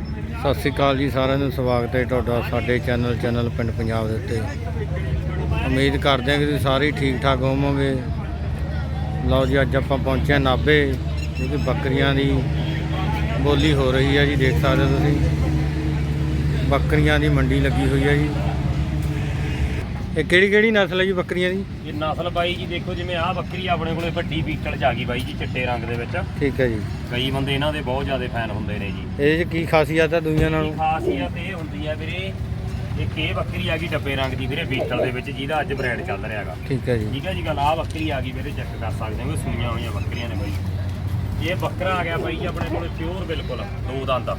ਸਤਿ ਸ੍ਰੀ ਅਕਾਲ ਜੀ, ਸਾਰਿਆਂ ਨੂੰ ਸਵਾਗਤ ਹੈ ਤੁਹਾਡਾ ਸਾਡੇ ਚੈਨਲ ਚੈਨਲ ਪਿੰਡ ਪੰਜਾਬ ਦੇ ਉੱਤੇ। ਉਮੀਦ ਕਰਦੇ ਹਾਂ ਕਿ ਤੁਸੀਂ ਸਾਰੇ ਹੀ ਠੀਕ ਠਾਕ ਹੋਵੋਗੇ। ਲਓ ਜੀ, ਅੱਜ ਆਪਾਂ ਪਹੁੰਚੇ ਹਾਂ ਨਾਭੇ ਜਿਹਦੀ ਬੱਕਰੀਆਂ ਦੀ ਬੋਲੀ ਹੋ ਰਹੀ ਹੈ ਜੀ, ਦੇਖ ਸਕਦੇ ਹੋ ਤੁਸੀਂ। ਬੱਕਰੀਆਂ ਦੀ ਮੰਡੀ ਲੱਗੀ ਹੋਈ ਹੈ ਜੀ। ਇਹ ਕਿਹੜੀ ਕਿਹੜੀ ਨਸਲ ਹੈ ਜੀ ਬੱਕਰੀਆਂ ਦੀ? ਇਹ ਨਸਲ ਬਾਈ ਜੀ ਦੇਖੋ ਜਿਵੇਂ ਆਹ ਬੱਕਰੀ ਆਪਣੇ ਕੋਲੇ ਵੱਡੀ ਬੀਟਲ ਚ ਆ ਗਈ ਬਾਈ ਜੀ ਚਿੱਟੇ ਰੰਗ ਦੇ ਵਿੱਚ। ਠੀਕ ਹੈ ਜੀ। ਕਈ ਬੰਦੇ ਇਹਨਾਂ ਦੇ ਬਹੁਤ ਜ਼ਿਆਦਾ ਫੈਨ ਹੁੰਦੇ ਨੇ ਜੀ। ਇਹਦੇ 'ਚ ਕੀ ਖਾਸੀਅਤ ਹੈ ਦੁਨੀਆ ਨਾਲੋਂ? ਖਾਸੀਅਤ ਇਹ ਹੁੰਦੀ ਹੈ ਵੀਰੇ ਇੱਕ ਇਹ ਬੱਕਰੀ ਆ ਗਈ ਡੱਬੇ ਰੰਗ ਦੀ ਵੀਰੇ ਬੀਟਲ ਦੇ ਵਿੱਚ ਜਿਹਦਾ ਅੱਜ ਬ੍ਰਾਂਡ ਚੱਲ ਰਿਹਾ ਹੈਗਾ। ਠੀਕ ਹੈ ਜੀ। ਠੀਕ ਹੈ ਜੀ ਗੱਲ ਆਹ ਬੱਕਰੀ ਆ ਗਈ ਵੀਰੇ ਚੈੱਕ ਕਰ ਸਕਦੇ ਹੋ ਸੂਈਆਂ ਹੋਈਆਂ ਬੱਕਰੀਆਂ ਨੇ ਬਾਈ। ਇਹ ਬੱਕਰਾ ਆ ਗਿਆ ਬਾਈ ਜੀ ਆਪਣੇ ਕੋਲੇ ਪਿਓਰ ਬਿਲਕੁਲ ਦੋ ਦੰਦ।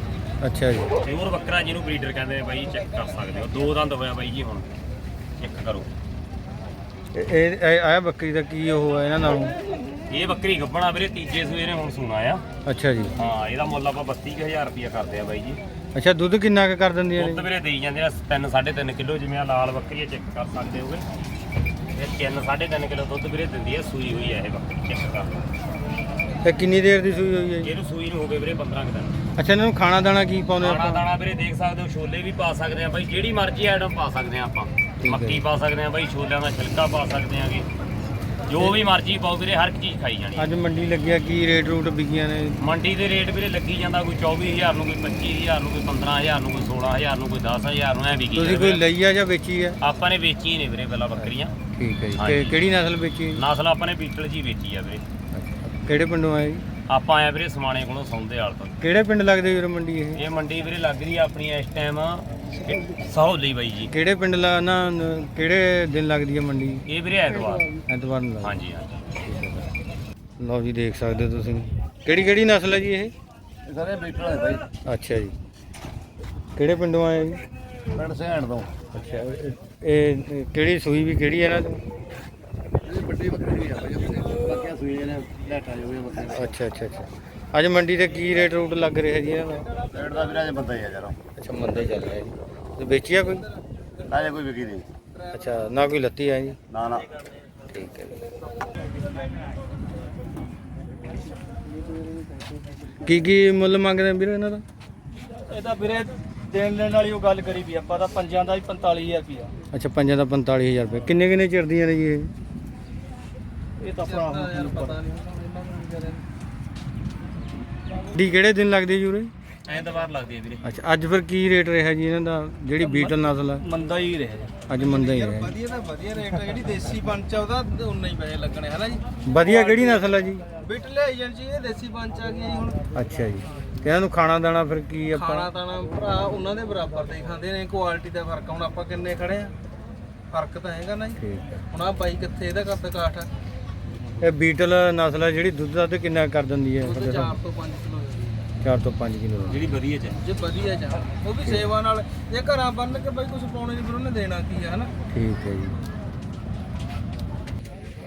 ਅੱਛਾ ਜੀ। ਪਿਓਰ ਬੱਕਰਾ ਜਿਹਨੂੰ ਬਰੀਡਰ ਕਹਿੰਦੇ ਨੇ ਬਾਈ ਚੈੱਕ ਕਰ ਸਕਦੇ ਹੋ ਦੋ ਦੰਦ ਹੋਇਆ ਬਾਈ ਜੀ ਹੁਣ। ਚੈੱਕ ਕਰੋ। ਇਹ ਇਹ ਇਹ- ਆਹ ਬੱਕਰੀ ਦਾ ਕੀ ਉਹ ਹੈ ਇਹਨਾਂ ਨਾਲੋਂ? ਇਹ ਬੱਕਰੀ ਗੱਬਣਾ ਵੀਰੇ ਤੀਜੇ ਸੂਏ ਨੇ ਹੁਣ ਸੂਣਾ ਆ। ਅੱਛਾ ਜੀ। ਹਾਂ ਇਹਦਾ ਮੁੱਲ ਆਪਾਂ 32000 ਰੁਪਇਆ ਕਰਦੇ ਆ ਬਾਈ ਜੀ। ਅੱਛਾ ਦੁੱਧ ਕਿੰਨਾ ਕੁ ਕਰ ਦਿੰਦੀਆਂ ਦੁੱਧ ਨੇ? ਵੀਰੇ ਦੇਈ ਜਾਂਦੇ ਆ 3 3.5 ਕਿਲੋ ਜਿਵੇਂ ਆ ਲਾਲ ਬੱਕਰੀ ਚੈੱਕ ਕਰ ਸਕਦੇ ਹੋਗੇ। ਇਹ 3 3.5 ਕਿਲੋ ਦੁੱਧ ਵੀਰੇ ਦਿੰਦੀ ਆ ਸੂਈ ਹੋਈ ਆ ਇਹ ਬੱਕਰੀ ਚੈੱਕ ਕਰ ਲਓ। ਤੇ ਕਿੰਨੀ ਦੇਰ ਦੀ ਸੂਈ ਹੋਈ ਹੈ ਜੀ? ਇਹਨੂੰ ਸੂਈ ਨੂੰ ਹੋ ਗਏ ਵੀਰੇ 15 ਕੁ ਦਿਨ। ਅੱਛਾ ਇਹਨਾਂ ਨੂੰ ਖਾਣਾ ਦਾਣਾ ਕੀ ਪਾਉਂਦੇ ਦਾਣਾ ਆਪਾਂ ਦਾਣਾ ਵੀਰੇ ਦੇਖ ਸਕਦੇ ਹੋ ਛੋਲੇ ਵੀ ਪਾ ਸਕਦੇ ਆ ਬਾਈ ਜਿਹੜੀ ਮਰਜ਼ੀ ਆਈਟਮ ਪਾ ਸਕਦੇ ਆ ਆਪਾਂ। ਮੱਕੀ। ਪਾ ਸਕਦੇ ਆ ਬਾਈ ਛੋਲਿਆਂ ਦਾ ਛਿਲਕਾ ਪਾ ਸਕਦੇ ਆਗੇ। ਜੋ ਵੀ ਮਰਜ਼ੀ ਪਾਓ ਵੀਰੇ ਹਰ ਇੱਕ ਚੀਜ਼ ਖਾਈ ਜਾਣੀ। ਅੱਜ ਮੰਡੀ ਲੱਗਿਆ ਕੀ ਰੇਟ ਰੂਟ ਵਿਕੀਆਂ ਨੇ? ਮੰਡੀ ਦੇ ਰੇਟ ਵੀਰੇ ਲੱਗੀ ਜਾਂਦਾ ਕੋਈ 24000 ਨੂੰ ਕੋਈ 25000 ਨੂੰ ਕੋਈ 15000 ਨੂੰ ਕੋਈ 16000 ਨੂੰ ਕੋਈ 10000 ਨੂੰ ਐ ਵਿਕੀ ਤੁਸੀਂ ਕੋਈ ਲਈ ਆ ਜਾਂ ਵੇਚੀ ਆ? ਆਪਾਂ ਨੇ ਵੇਚੀ ਨੇ ਵੀਰੇ ਪਹਿਲਾਂ ਬੱਕਰੀਆਂ। ਠੀਕ ਹੈ ਜੀ। ਤੇ ਕਿਹੜੀ ਨਸਲ ਵੇਚੀ? ਨਸਲ ਆਪਾਂ ਨੇ ਬੀਟਲ ਜੀ ਵੇਚੀ ਆ ਵੀਰੇ। ਕਿਹੜੇ ਪਿੰਡੋਂ ਆਏ ਜੀ? ਆਪਾਂ ਆਏ ਵੀਰੇ ਸਮਾਣੇ ਕੋਲੋਂ ਸੌਂਦੇ ਵਾਲ ਤੋਂ। ਕਿਹੜੇ ਪਿੰਡ ਲੱਗਦੇ ਵੀਰ ਮੰਡੀ ਇਹ? ਇਹ ਮੰਡੀ ਵੀਰੇ ਲੱਗ ਰਹੀ ਆ ਆਪਣੀ ਇਸ ਟਾਈਮ ਸਹੌਲੀ ਬਾਈ ਜੀ। ਕਿਹੜੇ ਪਿੰਡ ਲਾ ਨਾ ਨ- ਕਿਹੜੇ ਦਿਨ ਲੱਗਦੀ ਹੈ ਮੰਡੀ? ਇਹ ਵੀਰੇ ਐਤਵਾਰ। ਐਤਵਾਰ ਨੂੰ ਲੱਗਦੀ। ਹਾਂਜੀ ਹਾਂਜੀ। ਲਓ ਜੀ ਦੇਖ ਸਕਦੇ ਹੋ ਤੁਸੀਂ। ਕਿਹੜੀ ਕਿਹੜੀ ਨਸਲ ਹੈ ਜੀ ਇਹ? ਸਾਰੇ ਬੀਟਲ ਹੈ ਬਾਈ। ਅੱਛਾ ਜੀ। ਕਿਹੜੇ ਪਿੰਡੋਂ ਆਏ ਜੀ? ਪਿੰਡ ਸਹਿਣ ਤੋਂ। ਅੱਛਾ ਇਹ- ਇਹ ਕਿਹੜੀ ਸੂਈ ਵੀ ਕਿਹੜੀ ਹੈ ਦੀ ਇਹ ਵੱਡੀ ਬੱਕਰੀ ਆ ਬਾਈ ਆਪਣੇ ਬਾਕੀਆਂ ਸੂਈਆਂ ਨੇ ਲੈਟਾ ਜੋ ਬੱਕਰੀਆਂ ਅੱਛਾ ਅੱਛਾ ਅੱਛਾ। ਅੱਜ ਮੰਡੀ ਤੇ ਕੀ ਰੇਟ ਰੂਟ ਲੱਗ ਰਿਹਾ ਜੀ ਇਹਨਾਂ ਦਾ? ਰੇਟ ਦਾ ਵੀਰਾਂ ਜੇ ਬੰਦਾ ਹੀ ਆ ਯਾਰ। ਅੱਛਾ ਮੰਦਾ ਹੀ ਚੱਲ ਰਿਹਾ ਜੀ। ਤੇ ਵੇਚਿਆ ਕੋਈ? ਨਾ ਜੇ ਕੋਈ ਵਿਕੀ ਨਹੀਂ। ਅੱਛਾ ਨਾ ਕੋਈ ਲੱਤੀ ਹੈ ਜੀ ਨਾ ਨਾ। ਠੀਕ ਹੈ ਜੀ। ਕੀ ਕੀ ਮੁੱਲ ਮੰਗਦੇ ਆ ਵੀਰੇ ਇਹਨਾਂ ਦਾ? ਇਹ ਤਾਂ ਵੀਰੇ ਦੇਣ ਲੈਣ ਵਾਲੀ ਉਹ ਗੱਲ ਕਰੀ ਵੀ ਆਪਾਂ ਤਾਂ ਪੰਜਾਂ ਦਾ ਹੀ 45000 ਰੁਪਿਆ ਅੱਛਾ ਪੰਜਾਂ ਦਾ 45000 ਰੁਪਏ ਕਿੰਨੇ ਕਿੰਨੇ ਚਿਰਦੀਆਂ ਨੇ ਜੀ ਇਹ? ਇਹ ਤਾਂ ਭਰਾ ਹੁਣ ਪਤਾ ਡੀ ਕਿਹੜੇ ਦਿਨ ਲੱਗਦੀ ਜੀ ਉਰੇ? ਐਤਵਾਰ ਲੱਗਦੀ ਹੈ ਵੀਰੇ। ਅੱਛਾ ਅੱਜ ਫਿਰ ਕੀ ਰੇਟ ਰਿਹਾ ਜੀ ਇਹਨਾਂ ਦਾ? ਜਿਹੜੀ ਬੀਟਲ ਨਸਲ ਹੈ ਮੰਦਾ ਹੀ ਰਿਹਾ ਜੀ। ਅੱਜ ਮੰਦਾ ਹੀ ਰਿਹਾ। ਵਧੀਆ ਤਾਂ ਵਧੀਆ ਰੇਟ ਹੈ ਜਿਹੜੀ ਦੇਸੀ ਪੰਚ ਆ ਉਹਦਾ ਉਨਾ ਹੀ ਪੈਸੇ ਲੱਗਣੇ ਹਨਾ ਜੀ? ਵਧੀਆ ਕਿਹੜੀ ਨਸਲ ਹੈ ਜੀ? ਬਿਟ ਲਿਆਈ ਜਾਣ ਜੀ ਇਹ ਦੇਸੀ ਪੰਚ ਆ ਗਈ ਜੀ ਹੁਣ। ਅੱਛਾ ਜੀ। ਤੇ ਇਹਨਾਂ ਨੂੰ ਖਾਣਾ ਦਾਣਾ ਫਿਰ ਕੀ ਖਾਣਾ ਆਪਾਂ ਤਾਣਾ ਭਰਾ ਉਹਨਾਂ ਦੇ ਬਰਾਬਰ ਦੇ ਹੀ ਖਾਂਦੇ ਨੇ ਕੁਆਲਿਟੀ ਦਾ ਫ਼ਰਕ ਆ। ਹੁਣ ਆਪਾਂ ਕਿੰਨੇ ਖੜੇ ਆ? ਫ਼ਰਕ ਤਾਂ ਹੈਗਾ ਨਾ ਜੀ। ਠੀਕ ਹੈ ਹੁਣ ਆ ਬਾਈ ਕਿੱਥੇ ਇਹਦਾ ਕਰਦਾ ਕਾਠ ਆ। ਇਹ ਬੀਟਲ ਨਸਲ ਹੈ ਜਿਹੜੀ ਦੁੱਧ ਦਾ ਤੇ ਕਿੰਨਾ ਕਰ ਦਿੰਦੀ ਹੈ? ਉਹਦੇ 4 ਤੋਂ 5 ਕਿਲੋ 4 ਤੋਂ 5 ਕਿਲੋ। ਜਿਹੜੀ ਵਧੀਆ ਚ ਜੇ ਵਧੀਆ ਜਾ ਉਹ ਵੀ ਸੇਵਾ ਨਾਲ ਜੇ ਘਰਾਂ ਬੰਨ ਕੇ ਬਾਈ ਕੁਝ ਪਾਉਣੇ ਨਹੀਂ ਫਿਰ ਉਹਨੇ ਦੇਣਾ ਕੀ ਆ ਹਨਾ? ਠੀਕ ਹੈ ਜੀ।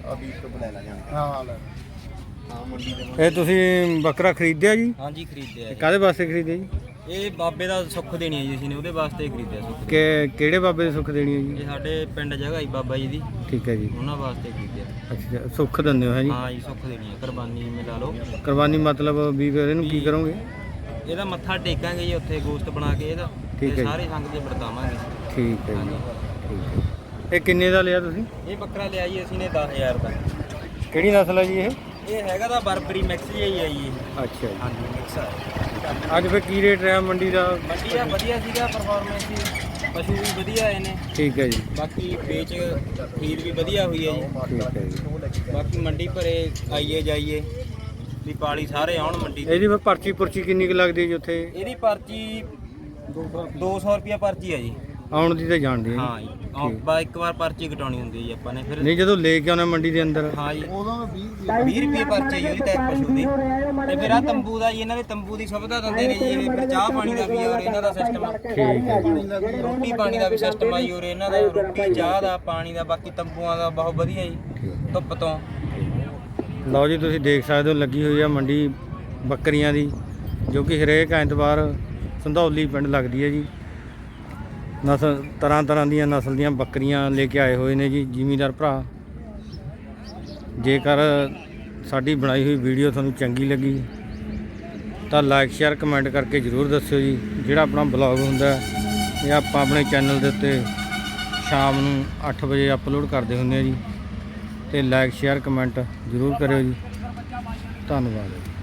ਆ ਬੀਟ ਤੋਂ ਬਣਾ ਲਾ ਹਾਂ ਲੈ। ਹਾਂ ਇਹ ਤੁਸੀਂ ਬੱਕਰਾ ਖਰੀਦਿਆ ਜੀ? ਹਾਂਜੀ ਖਰੀਦਿਆ ਕਾਹਦੇ ਵਾਸਤੇ ਖਰੀਦਿਆ ਜੀ? ਇਹ ਬਾਬੇ ਦਾ ਸੁੱਖ ਦੇਣੀ ਹੈ ਜੀ ਅਸੀਂ ਨੇ ਉਹਦੇ ਵਾਸਤੇ ਖਰੀਦਿਆ ਸੁੱਖ। ਕਿ ਕਿਹੜੇ ਬਾਬੇ ਦੀ ਸੁੱਖ ਦੇਣੀ ਹੈ ਜੀ? ਇਹ ਸਾਡੇ ਪਿੰਡ ਜਗ੍ਹਾ ਹੀ ਬਾਬਾ ਜੀ ਦੀ। ਠੀਕ ਹੈ ਜੀ। ਉਹਨਾਂ ਵਾਸਤੇ ਖਰੀਦਿਆ। ਅੱਛਾ ਸੁੱਖ ਦਿੰਦੇ ਹੋ ਹੈ ਜੀ? ਹਾਂ ਜੀ ਸੁੱਖ ਦੇਣੀ ਹੈ ਕੁਰਬਾਨੀ ਮਿਲਾ ਲਓ। ਕੁਰਬਾਨੀ ਮਤਲਬ ਵੀ ਫਿਰ ਇਹਨੂੰ ਕੀ ਕਰੋਗੇ? ਇਹਦਾ ਮੱਥਾ ਟੇਕਾਂਗੇ ਜੀ ਉੱਥੇ ਗੋਸ਼ਤ ਬਣਾ ਕੇ ਇਹਦਾ। ਠੀਕ ਹੈ ਤੇ ਜੀ। ਸਾਰੇ ਸੰਗ ਦੇ ਵਰਤਾਵਾਂਗੇ ਠੀਕ ਹੈ ਜੀ ਹਾਂਜੀ। ਠੀਕ ਹੈ। ਇਹ ਕਿੰਨੇ ਦਾ ਲਿਆ ਤੁਸੀਂ? ਇਹ ਬੱਕਰਾ ਲਿਆ ਜੀ ਅਸੀਂ ਨੇ 10000 ਦਾ। ਕਿਹੜੀ ਨਸਲ ਹੈ ਜੀ ਇਹ? ਇਹ ਹੈਗਾ ਤਾਂ ਬਰਬਰੀ ਮਿਕਸ ਹੀ ਹੈ ਜੀ ਅੱਛਾ ਜੀ। ਹਾਂਜੀ ਮਿਕਸ ਹੈ ਅੱਜ ਫਿਰ ਕੀ ਰੇਟ ਰਿਹਾ ਮੰਡੀ ਦਾ? ਦਾ ਵਧੀਆ ਸੀਗਾ ਪਰਫਾਰਮੈਂਸ ਜੀ। ਪਸ਼ੂ ਵੀ ਵਧੀਆ ਆਏ ਨੇ। ਠੀਕ ਹੈ ਜੀ। ਬਾਕੀ ਵੇਚ ਖੀਰ ਵੀ ਵਧੀਆ ਹੋਈ ਹੈ ਜੀ। ਠੀਕ ਹੈ ਜੀ। ਬਾਕੀ ਮੰਡੀ ਭਰੇ ਆਈਏ ਜਾਈਏ। ਵੀ ਪਾਲੀ ਸਾਰੇ ਆਉਣ ਮੰਡੀ ਇਹਦੀ ਫਿਰ ਪਰਚੀ ਪੁਰਚੀ ਕਿੰਨੀ ਕੁ ਲੱਗਦੀ ਜੀ ਉੱਥੇ? ਇਹਦੀ ਪਰਚੀ 200 ਰੁਪਿਆ ਪਰਚੀ ਹੈ ਜੀ। ਆਉਣ ਦੀ ਤਾਂ ਜਾਣਦੇ ਆ ਹਾਂ ਜੀ। ਆਹ ਬਾ ਇੱਕ ਵਾਰ ਪਰਚੀ ਕਟਾਉਣੀ ਹੁੰਦੀ ਹੈ ਜੀ ਆਪਾਂ ਨੇ ਫਿਰ ਨਹੀਂ ਜਦੋਂ ਲੈ ਕੇ ਆਉਣਾ ਮੰਡੀ ਦੇ ਅੰਦਰ। ਹਾਂ ਜੀ। 20 ਰੁਪਏ। ਪਰਚੀ ਹੈ ਜੀ ਉਹਦੀ ਤਾਂ ਪਸ਼ੂ ਦੀ ਤੇ ਫਿਰ ਆ ਤੰਬੂ ਦਾ ਜੀ ਇਹਨਾਂ ਦੇ ਤੰਬੂ ਦੀ ਸੁਵਿਧਾ ਦਿੰਦੇ ਨੇ ਜੀ ਇਹ ਫਿਰ ਚਾਹ ਪਾਣੀ ਦਾ ਵੀ ਔਰ ਇਹਨਾਂ ਦਾ ਸਿਸਟਮ ਠੀਕ ਹੈ ਜੀ। ਰੋਟੀ ਪਾਣੀ ਦਾ ਵੀ ਸਿਸਟਮ ਆ ਜੀ ਔਰ ਇਹਨਾਂ ਦਾ ਰੋਟੀ ਚਾਹ ਦਾ ਪਾਣੀ ਦਾ ਬਾਕੀ ਤੰਬੂਆਂ ਦਾ ਬਹੁਤ ਵਧੀਆ ਜੀ ਧੁੱਪ ਤੋਂ। ਲਓ ਜੀ ਤੁਸੀਂ ਦੇਖ ਸਕਦੇ ਹੋ ਲੱਗੀ ਹੋਈ ਆ ਮੰਡੀ ਬੱਕਰੀਆਂ ਦੀ ਜੋ ਕਿ ਹਰੇਕ ਐਤਵਾਰ ਸੰਧੌਲੀ ਪਿੰਡ ਲੱਗਦੀ ਹੈ ਜੀ। ਨਸਲ, ਤਰ੍ਹਾਂ ਤਰ੍ਹਾਂ ਦੀਆਂ ਨਸਲ ਦੀਆਂ ਬੱਕਰੀਆਂ ਲੈ ਕੇ ਆਏ ਹੋਏ ਨੇ ਜੀ, ਜ਼ਿਮੀਂਦਾਰ ਭਰਾ। ਜੇਕਰ ਸਾਡੀ ਬਣਾਈ ਹੋਈ ਵੀਡੀਓ ਤੁਹਾਨੂੰ ਚੰਗੀ ਲੱਗੀ, ਤਾਂ ਲਾਈਕ ਸ਼ੇਅਰ ਕਮੈਂਟ ਕਰਕੇ ਜਰੂਰ ਦੱਸਿਓ ਜੀ, ਜਿਹੜਾ ਆਪਣਾ ਬਲੌਗ ਹੁੰਦਾ ਇਹ ਆਪਾਂ ਆਪਣੇ ਚੈਨਲ ਦੇ ਉੱਤੇ ਸ਼ਾਮ ਨੂੰ 8 ਵਜੇ ਅਪਲੋਡ ਕਰਦੇ ਹੁੰਦੇ ਆ ਜੀ। ਤੇ ਲਾਈਕ ਸ਼ੇਅਰ ਕਮੈਂਟ ਜਰੂਰ ਕਰਿਓ ਜੀ। ਧੰਨਵਾਦ।